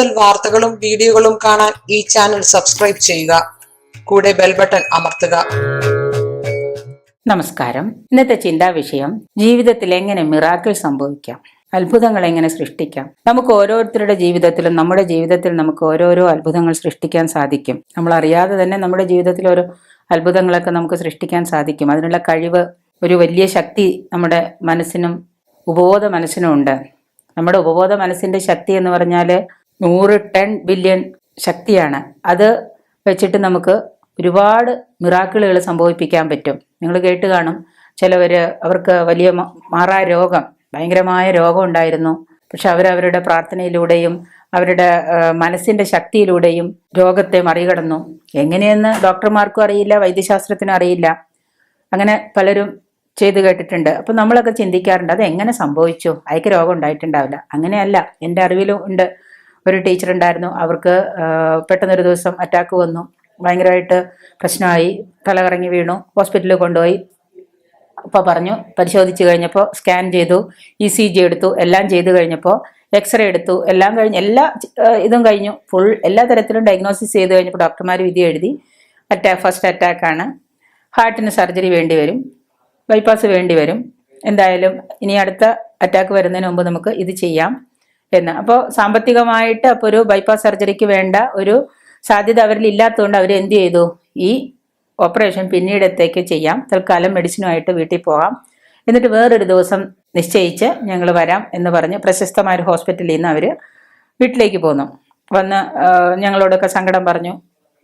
കൂടുതൽ വാർത്തകളും വീഡിയോകളും കാണാൻ ഈ ചാനൽ സബ്സ്ക്രൈബ് ചെയ്യുക. കൂടെ ബെൽ ബട്ടൺ അമർത്തുക. നമസ്കാരം. ഇന്നത്തെ ചിന്താ വിഷയം ജീവിതത്തിൽ എങ്ങനെ മിറാക്കിൾ സംഭവിക്കാം? അത്ഭുതങ്ങൾ എങ്ങനെ സൃഷ്ടിക്കാം? നമുക്ക് ഓരോരുത്തരുടെ ജീവിതത്തിലും നമ്മുടെ ജീവിതത്തിൽ നമുക്ക് ഓരോരോ അത്ഭുതങ്ങൾ സൃഷ്ടിക്കാൻ സാധിക്കും. നമ്മൾ അറിയാതെ തന്നെ നമ്മുടെ ജീവിതത്തിൽ ഓരോ അത്ഭുതങ്ങളൊക്കെ നമുക്ക് സൃഷ്ടിക്കാൻ സാധിക്കും. അതിനുള്ള കഴിവ് ഒരു വലിയ ശക്തി നമ്മുടെ മനസ്സിനും ഉപബോധ മനസ്സിനും ഉണ്ട് നമ്മുടെ ഉപബോധ മനസ്സിന്റെ ശക്തി എന്ന് പറഞ്ഞാൽ നൂറ് ടൺ ബില്യൺ ശക്തിയാണ്. അത് വെച്ചിട്ട് നമുക്ക് ഒരുപാട് മിറാക്കിളുകൾ സംഭവിപ്പിക്കാൻ പറ്റും. നിങ്ങൾ കേട്ട് കാണും. ചിലവർ അവർക്ക് വലിയ മാറാ രോഗം ഭയങ്കരമായ രോഗം ഉണ്ടായിരുന്നു. പക്ഷെ അവരവരുടെ പ്രാർത്ഥനയിലൂടെയും അവരുടെ മനസ്സിന്റെ ശക്തിയിലൂടെയും രോഗത്തെ മറികടന്നു. എങ്ങനെയെന്ന് ഡോക്ടർമാർക്കും അറിയില്ല വൈദ്യശാസ്ത്രത്തിനും അറിയില്ല. അങ്ങനെ പലരും ചെയ്ത് കേട്ടിട്ടുണ്ട്. അപ്പം നമ്മളൊക്കെ ചിന്തിക്കാറുണ്ട് അത് എങ്ങനെ സംഭവിച്ചു? അയക്ക് രോഗം ഉണ്ടായിട്ടുണ്ടാവില്ല. അങ്ങനെയല്ല. എന്റെ അറിവിലും ഉണ്ട്. ഒരു ടീച്ചർ ഉണ്ടായിരുന്നു അവർക്ക് പെട്ടെന്നൊരു ദിവസം അറ്റാക്ക് വന്നു. ഭയങ്കരമായിട്ട് പ്രശ്നമായി. തലകറങ്ങി വീണു. ഹോസ്പിറ്റലിൽ കൊണ്ടുപോയി. അപ്പോൾ പറഞ്ഞു പരിശോധിച്ച് കഴിഞ്ഞപ്പോൾ സ്കാൻ ചെയ്തു. ഇ സി ജി എടുത്തു. എല്ലാം ചെയ്തു കഴിഞ്ഞപ്പോൾ എക്സ്റേ എടുത്തു. എല്ലാം കഴിഞ്ഞ് എല്ലാ ഇതും കഴിഞ്ഞു. ഫുൾ എല്ലാ തരത്തിലും ഡയഗ്നോസിസ് ചെയ്ത് കഴിഞ്ഞപ്പോൾ ഡോക്ടർമാർ വിധി എഴുതി. അറ്റാക്ക് ഫസ്റ്റ് അറ്റാക്കാണ് ഹാർട്ടിന് സർജറി വേണ്ടി വരും. ബൈപ്പാസ് വേണ്ടി വരും. എന്തായാലും ഇനി അടുത്ത അറ്റാക്ക് വരുന്നതിന് മുമ്പ് നമുക്ക് ഇത് ചെയ്യാം. എന്ന്. അപ്പോൾ സാമ്പത്തികമായിട്ട് അപ്പോൾ ഒരു ബൈപ്പാസ് സർജറിക്ക് വേണ്ട ഒരു സാധ്യത അവരിൽ ഇല്ലാത്തതുകൊണ്ട് അവർ എന്ത് ചെയ്തു? ഈ ഓപ്പറേഷൻ പിന്നീടത്തേക്ക് ചെയ്യാം. തൽക്കാലം മെഡിസിനുമായിട്ട് വീട്ടിൽ പോകാം. എന്നിട്ട് വേറൊരു ദിവസം നിശ്ചയിച്ച് ഞങ്ങൾ വരാം എന്ന് പറഞ്ഞ് പ്രശസ്തമായ ഒരു ഹോസ്പിറ്റലിൽ നിന്ന് അവർ വീട്ടിലേക്ക് പോന്നു. വന്ന് ഞങ്ങളോടൊക്കെ സങ്കടം പറഞ്ഞു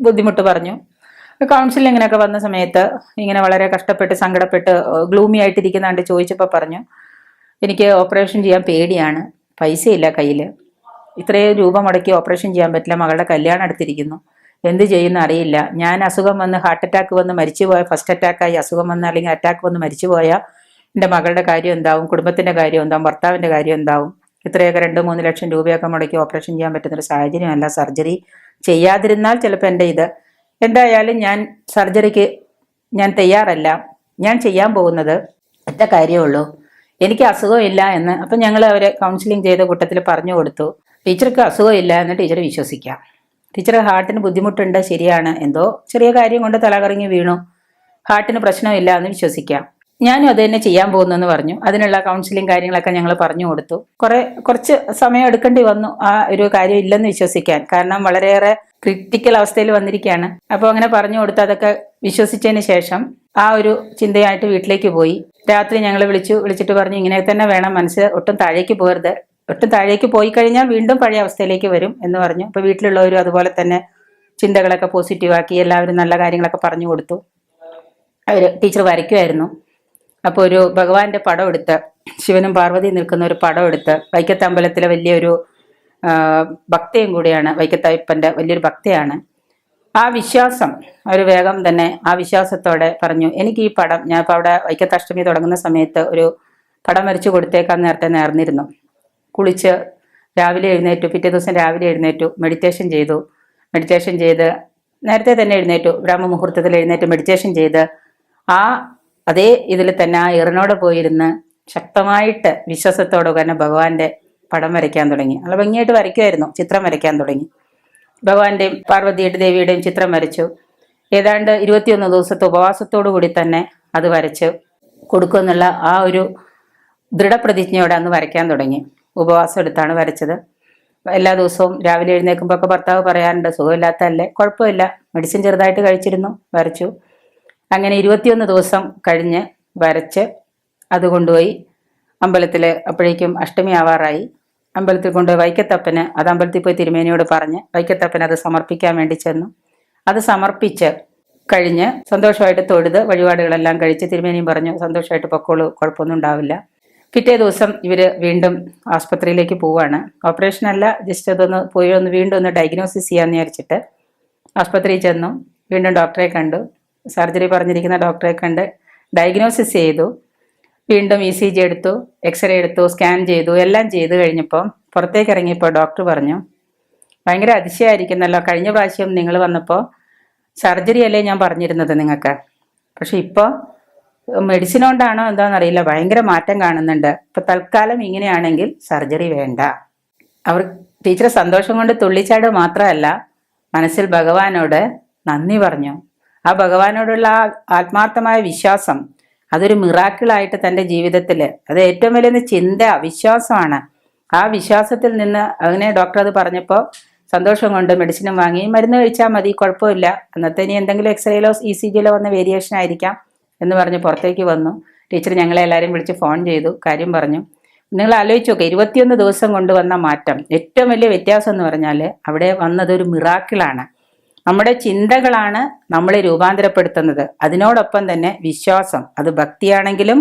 ബുദ്ധിമുട്ട് പറഞ്ഞു. കൗൺസിലിങ്ങിനൊക്കെ വന്ന സമയത്ത് ഇങ്ങനെ വളരെ കഷ്ടപ്പെട്ട് സങ്കടപ്പെട്ട് ഗ്ലൂമി ആയിട്ടിരിക്കുന്ന ചോദിച്ചപ്പോൾ പറഞ്ഞു എനിക്ക് ഓപ്പറേഷൻ ചെയ്യാൻ പേടിയാണ്. പൈസയില്ല കയ്യിൽ ഇത്രയും രൂപ മുടക്കി ഓപ്പറേഷൻ ചെയ്യാൻ പറ്റില്ല മകളുടെ കല്യാണം അടുത്തിരിക്കുന്നു എന്ത് ചെയ്യുന്ന അറിയില്ല. ഞാൻ അസുഖം വന്ന് ഹാർട്ട് അറ്റാക്ക് വന്ന് മരിച്ചു പോയ ഫസ്റ്റ് അറ്റാക്കായി അസുഖം വന്ന് അല്ലെങ്കിൽ അറ്റാക്ക് വന്ന് മരിച്ചു പോയാൽ എന്റെ മകളുടെ കാര്യം എന്താവും? കുടുംബത്തിന്റെ കാര്യം എന്താവും? ഭർത്താവിന്റെ കാര്യം എന്താവും? ഇത്രയൊക്കെ രണ്ട് മൂന്ന് ലക്ഷം രൂപയൊക്കെ മുടക്കി ഓപ്പറേഷൻ ചെയ്യാൻ പറ്റുന്നൊരു സാഹചര്യമല്ല സർജറി ചെയ്യാതിരുന്നാൽ ചിലപ്പോൾ എന്റെ ഇത്. എന്തായാലും ഞാൻ സർജറിക്ക് ഞാൻ തയ്യാറല്ല. ഞാൻ ചെയ്യാൻ പോകുന്നത് ഒറ്റ കാര്യമുള്ളൂ എനിക്ക് അസുഖമില്ല എന്ന് അപ്പം ഞങ്ങൾ അവരെ കൗൺസിലിംഗ് ചെയ്ത കൂട്ടത്തിൽ പറഞ്ഞു കൊടുത്തു. ടീച്ചർക്ക് അസുഖമില്ല എന്ന് ടീച്ചർ വിശ്വസിക്കാം ടീച്ചർ ഹാർട്ടിന് ബുദ്ധിമുട്ടുണ്ട് ശരിയാണ്. എന്തോ ചെറിയ കാര്യം കൊണ്ട് തലകറങ്ങി വീണു. ഹാർട്ടിന് പ്രശ്നമില്ല എന്ന് വിശ്വസിക്കാം. ഞാനും അത് തന്നെ ചെയ്യാൻ പോകുന്നെന്ന് പറഞ്ഞു. അതിനുള്ള കൗൺസിലിംഗ് കാര്യങ്ങളൊക്കെ ഞങ്ങൾ പറഞ്ഞു കൊടുത്തു. കുറെ കുറച്ച് സമയം എടുക്കേണ്ടി വന്നു ആ ഒരു കാര്യം ഇല്ലെന്ന് വിശ്വസിക്കാൻ. കാരണം വളരെയേറെ ക്രിട്ടിക്കൽ അവസ്ഥയിൽ വന്നിരിക്കുകയാണ്. അപ്പോൾ അങ്ങനെ പറഞ്ഞു കൊടുത്ത് അതൊക്കെ വിശ്വസിച്ചതിന് ശേഷം ആ ഒരു ചിന്തയായിട്ട് വീട്ടിലേക്ക് പോയി. രാത്രി ഞങ്ങൾ വിളിച്ചു വിളിച്ചിട്ട് പറഞ്ഞു ഇങ്ങനെ തന്നെ വേണം മനസ്സ് ഒട്ടും താഴേക്ക് പോകരുത്. ഒട്ടും താഴേക്ക് പോയി കഴിഞ്ഞാൽ വീണ്ടും പഴയ അവസ്ഥയിലേക്ക് വരും എന്ന് പറഞ്ഞു. അപ്പോൾ വീട്ടിലുള്ളവരും അതുപോലെ തന്നെ ചിന്തകളൊക്കെ പോസിറ്റീവാക്കി എല്ലാവരും നല്ല കാര്യങ്ങളൊക്കെ പറഞ്ഞു കൊടുത്തു. അവർ ടീച്ചർ വരയ്ക്കുമായിരുന്നു. അപ്പോൾ ഒരു ഭഗവാന്റെ പടം എടുത്ത് ശിവനും പാർവതി നിൽക്കുന്ന ഒരു പടം എടുത്ത് വൈക്കത്തമ്പലത്തിലെ വലിയൊരു ഭക്തയും കൂടിയാണ് വൈക്കത്തയ്യപ്പന്റെ വലിയൊരു ഭക്തയാണ്. ആ വിശ്വാസം ഒരു വേഗം തന്നെ ആ വിശ്വാസത്തോടെ പറഞ്ഞു എനിക്ക് ഈ പടം ഞാൻ ഇപ്പോൾ അവിടെ വൈക്കത്തഷ്ടമി തുടങ്ങുന്ന സമയത്ത് ഒരു പടം വരച്ചു കൊടുത്തേക്കാൻ നേരത്തെ നേർന്നിരുന്നു. കുളിച്ച് രാവിലെ എഴുന്നേറ്റു പിറ്റേ ദിവസം രാവിലെ എഴുന്നേറ്റു മെഡിറ്റേഷൻ ചെയ്തു. മെഡിറ്റേഷൻ ചെയ്ത് നേരത്തെ തന്നെ എഴുന്നേറ്റു ബ്രഹ്മമുഹൂർത്തത്തിൽ എഴുന്നേറ്റ് മെഡിറ്റേഷൻ ചെയ്ത് ആ അതേ ഇതിൽ തന്നെ ആ ഇറിനോട് പോയിരുന്ന് ശക്തമായിട്ട് വിശ്വാസത്തോടെ തന്നെ ഭഗവാന്റെ പടം വരയ്ക്കാൻ തുടങ്ങി. നല്ല ഭംഗിയായിട്ട് വരയ്ക്കുമായിരുന്നു ചിത്രം വരയ്ക്കാൻ തുടങ്ങി. ഭഗവാന്റെയും പാർവതിയുടെ ദേവിയുടെയും ചിത്രം വരച്ചു. ഏതാണ്ട് ഇരുപത്തിയൊന്ന് ദിവസത്തെ ഉപവാസത്തോടു കൂടി തന്നെ അത് വരച്ച് കൊടുക്കുമെന്നുള്ള ആ ഒരു ദൃഢപ്രതിജ്ഞയോടെ അന്ന് വരയ്ക്കാൻ തുടങ്ങി. ഉപവാസം എടുത്താണ് വരച്ചത്. എല്ലാ ദിവസവും രാവിലെ എഴുന്നേൽക്കുമ്പോൾ ഒക്കെ ഭർത്താവ് പറയാറുണ്ട് സുഖമില്ലാത്തതല്ലേ? കുഴപ്പമില്ല. മെഡിസിൻ ചെറുതായിട്ട് കഴിച്ചിരുന്നു വരച്ചു. അങ്ങനെ ഇരുപത്തിയൊന്ന് ദിവസം കഴിഞ്ഞ് വരച്ച് അത് കൊണ്ടുപോയി അമ്പലത്തിൽ അപ്പോഴേക്കും അഷ്ടമി ആവാറായി. അമ്പലത്തിൽ കൊണ്ട് വൈക്കത്തപ്പന് അത് അമ്പലത്തിൽ പോയി തിരുമേനിയോട് പറഞ്ഞ് വൈക്കത്തപ്പന് അത് സമർപ്പിക്കാൻ വേണ്ടി ചെന്നു. അത് സമർപ്പിച്ച് കഴിഞ്ഞ് സന്തോഷമായിട്ട് തൊഴുത് വഴിപാടുകളെല്ലാം കഴിച്ച് തിരുമേനിയും പറഞ്ഞു സന്തോഷമായിട്ട് പൊക്കോളൂ കുഴപ്പമൊന്നും ഉണ്ടാവില്ല. പിറ്റേ ദിവസം ഇവർ വീണ്ടും ആസ്പത്രിയിലേക്ക് പോവാണ്. ഓപ്പറേഷൻ അല്ല ജസ്റ്റ് അതൊന്ന് പോയി ഒന്ന് വീണ്ടും ഒന്ന് ഡയഗ്നോസിസ് ചെയ്യാന്ന് വിചാരിച്ചിട്ട് ആസ്പത്രിയിൽ ചെന്നു. വീണ്ടും ഡോക്ടറെ കണ്ടു. സർജറി പറഞ്ഞിരിക്കുന്ന ഡോക്ടറെ കണ്ട് ഡയഗ്നോസിസ് ചെയ്തു. വീണ്ടും ഇ സി ജി എടുത്തു എക്സ്റേ എടുത്തു സ്കാൻ ചെയ്തു എല്ലാം ചെയ്തു കഴിഞ്ഞപ്പോൾ പുറത്തേക്ക് ഇറങ്ങിയപ്പോൾ ഡോക്ടർ പറഞ്ഞു ഭയങ്കര അതിശയമായിരിക്കുന്നല്ലോ കഴിഞ്ഞ പ്രാവശ്യം നിങ്ങൾ വന്നപ്പോൾ സർജറി അല്ലേ ഞാൻ പറഞ്ഞിരുന്നത് നിങ്ങൾക്ക്. പക്ഷെ ഇപ്പോൾ മെഡിസിൻ കൊണ്ടാണോ എന്താണെന്നറിയില്ല ഭയങ്കര മാറ്റം കാണുന്നുണ്ട്. ഇപ്പം തൽക്കാലം ഇങ്ങനെയാണെങ്കിൽ സർജറി വേണ്ട. അവർ ടീച്ചർ സന്തോഷം കൊണ്ട് തുള്ളിച്ചാട് മാത്രമല്ല മനസ്സിൽ ഭഗവാനോട് നന്ദി പറഞ്ഞു. ആ ഭഗവാനോടുള്ള ആത്മാർത്ഥമായ വിശ്വാസം അതൊരു മിറാക്കിളായിട്ട് തന്റെ ജീവിതത്തിൽ അത് ഏറ്റവും വലിയ ചിന്ത വിശ്വാസമാണ്. ആ വിശ്വാസത്തിൽ നിന്ന് അങ്ങനെ ഡോക്ടർ അത് പറഞ്ഞപ്പോൾ സന്തോഷം കൊണ്ട് മെഡിസിനും വാങ്ങി. മരുന്ന് കഴിച്ചാൽ മതി കുഴപ്പമില്ല. അന്നത്തെ ഇനി എന്തെങ്കിലും എക്സ്റേയിലോ ഇ സി ജിയിലോ വന്ന വേരിയേഷൻ ആയിരിക്കാം എന്ന് പറഞ്ഞ് പുറത്തേക്ക് വന്നു. ടീച്ചർ ഞങ്ങളെ എല്ലാവരും വിളിച്ച് ഫോൺ ചെയ്തു കാര്യം പറഞ്ഞു. നിങ്ങൾ ആലോചിച്ച് നോക്കുക ഇരുപത്തിയൊന്ന് ദിവസം കൊണ്ടുവന്ന മാറ്റം. ഏറ്റവും വലിയ വ്യത്യാസം എന്ന് പറഞ്ഞാൽ അവിടെ വന്നത് ഒരു മിറാക്കിളാണ്. നമ്മുടെ ചിന്തകളാണ് നമ്മളെ രൂപാന്തരപ്പെടുത്തുന്നത്. അതിനോടൊപ്പം തന്നെ വിശ്വാസം. അത് ഭക്തിയാണെങ്കിലും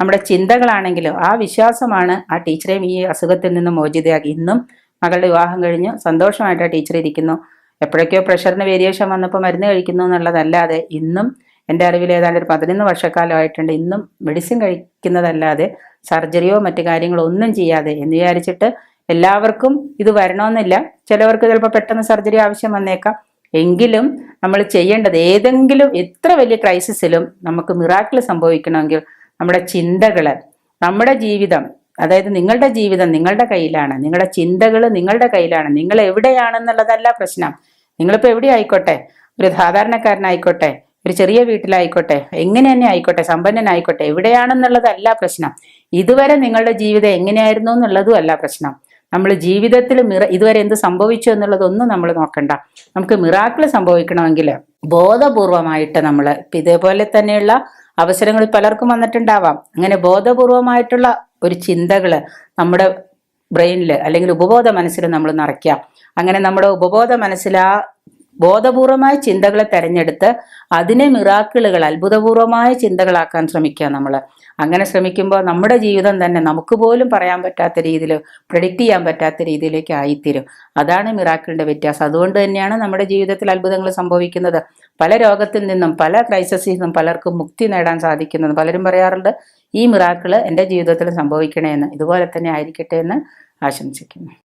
നമ്മുടെ ചിന്തകളാണെങ്കിലും ആ വിശ്വാസമാണ് ആ ടീച്ചറെയും ഈ അസുഖത്തിൽ നിന്ന് മോചിതയാക്കി. ഇന്നും മകളുടെ വിവാഹം കഴിഞ്ഞു. സന്തോഷമായിട്ട് ആ ടീച്ചർ ഇരിക്കുന്നു. എപ്പോഴൊക്കെയോ പ്രഷറിന് വേരിയേഷൻ വന്നപ്പോൾ മരുന്ന് കഴിക്കുന്നു എന്നുള്ളതല്ലാതെ ഇന്നും എന്റെ അറിവിൽ ഏതാണ്ട് ഒരു പതിനൊന്ന് വർഷക്കാലമായിട്ടുണ്ട് ഇന്നും മെഡിസിൻ കഴിക്കുന്നതല്ലാതെ സർജറിയോ മറ്റു കാര്യങ്ങളോ ഒന്നും ചെയ്യാതെ എന്ന് വിചാരിച്ചിട്ട് എല്ലാവർക്കും ഇത് വരണമെന്നില്ല. ചിലവർക്ക് ചിലപ്പോൾ പെട്ടെന്ന് സർജറി ആവശ്യം വന്നേക്കാം. എങ്കിലും നമ്മൾ ചെയ്യേണ്ടത് ഏതെങ്കിലും എത്ര വലിയ ക്രൈസിസിലും നമുക്ക് മിറാക്കിൾ സംഭവിക്കണമെങ്കിൽ നമ്മുടെ ചിന്തകൾ നമ്മുടെ ജീവിതം അതായത് നിങ്ങളുടെ ജീവിതം നിങ്ങളുടെ കയ്യിലാണ് നിങ്ങളുടെ ചിന്തകൾ നിങ്ങളുടെ കയ്യിലാണ് നിങ്ങൾ എവിടെയാണെന്നുള്ളതല്ല പ്രശ്നം. നിങ്ങളിപ്പോൾ എവിടെ ആയിക്കോട്ടെ? ഒരു സാധാരണക്കാരനായിക്കോട്ടെ ഒരു ചെറിയ വീട്ടിലായിക്കോട്ടെ എങ്ങനെ തന്നെ ആയിക്കോട്ടെ സമ്പന്നനായിക്കോട്ടെ എവിടെയാണെന്നുള്ളതല്ല പ്രശ്നം. ഇതുവരെ നിങ്ങളുടെ ജീവിതം എങ്ങനെയായിരുന്നു എന്നുള്ളതും അല്ല പ്രശ്നം. നമ്മൾ ജീവിതത്തിൽ മിറ ഇതുവരെ എന്ത് സംഭവിച്ചു എന്നുള്ളതൊന്നും നമ്മൾ നോക്കണ്ട. നമുക്ക് മിറാക്കിൾ സംഭവിക്കണമെങ്കിൽ ബോധപൂർവമായിട്ട് നമ്മൾ ഇതേപോലെ തന്നെയുള്ള അവസരങ്ങൾ പലർക്കും വന്നിട്ടുണ്ടാവാം. അങ്ങനെ ബോധപൂർവമായിട്ടുള്ള ഒരു ചിന്തകൾ നമ്മുടെ ബ്രെയിനിൽ അല്ലെങ്കിൽ ഉപബോധ മനസ്സിൽ നമ്മൾ നിറയ്ക്കാം. അങ്ങനെ നമ്മുടെ ഉപബോധ മനസ്സിൽ ആ ബോധപൂർവമായ ചിന്തകളെ തെരഞ്ഞെടുത്ത് അതിനെ മിറാക്കിളുകൾ അത്ഭുതപൂർവമായ ചിന്തകളാക്കാൻ ശ്രമിക്കുക നമ്മൾ അങ്ങനെ ശ്രമിക്കുമ്പോൾ നമ്മുടെ ജീവിതം തന്നെ നമുക്ക് പോലും പറയാൻ പറ്റാത്ത രീതിയിൽ പ്രഡിക്റ്റ് ചെയ്യാൻ പറ്റാത്ത രീതിയിലേക്ക് ആയിത്തീരും. അതാണ് മിറാക്കിളിന്റെ വ്യത്യാസം. അതുകൊണ്ട് തന്നെയാണ് നമ്മുടെ ജീവിതത്തിൽ അത്ഭുതങ്ങൾ സംഭവിക്കുന്നത്. പല രോഗത്തിൽ നിന്നും പല ക്രൈസിസിൽ നിന്നും പലർക്കും മുക്തി നേടാൻ സാധിക്കുന്നത്. പലരും പറയാറുണ്ട് ഈ മിറാക്കിൾ എന്റെ ജീവിതത്തിൽ സംഭവിക്കണേ എന്ന് ഇതുപോലെ തന്നെ ആയിരിക്കട്ടെ എന്ന് ആശംസിക്കുന്നു.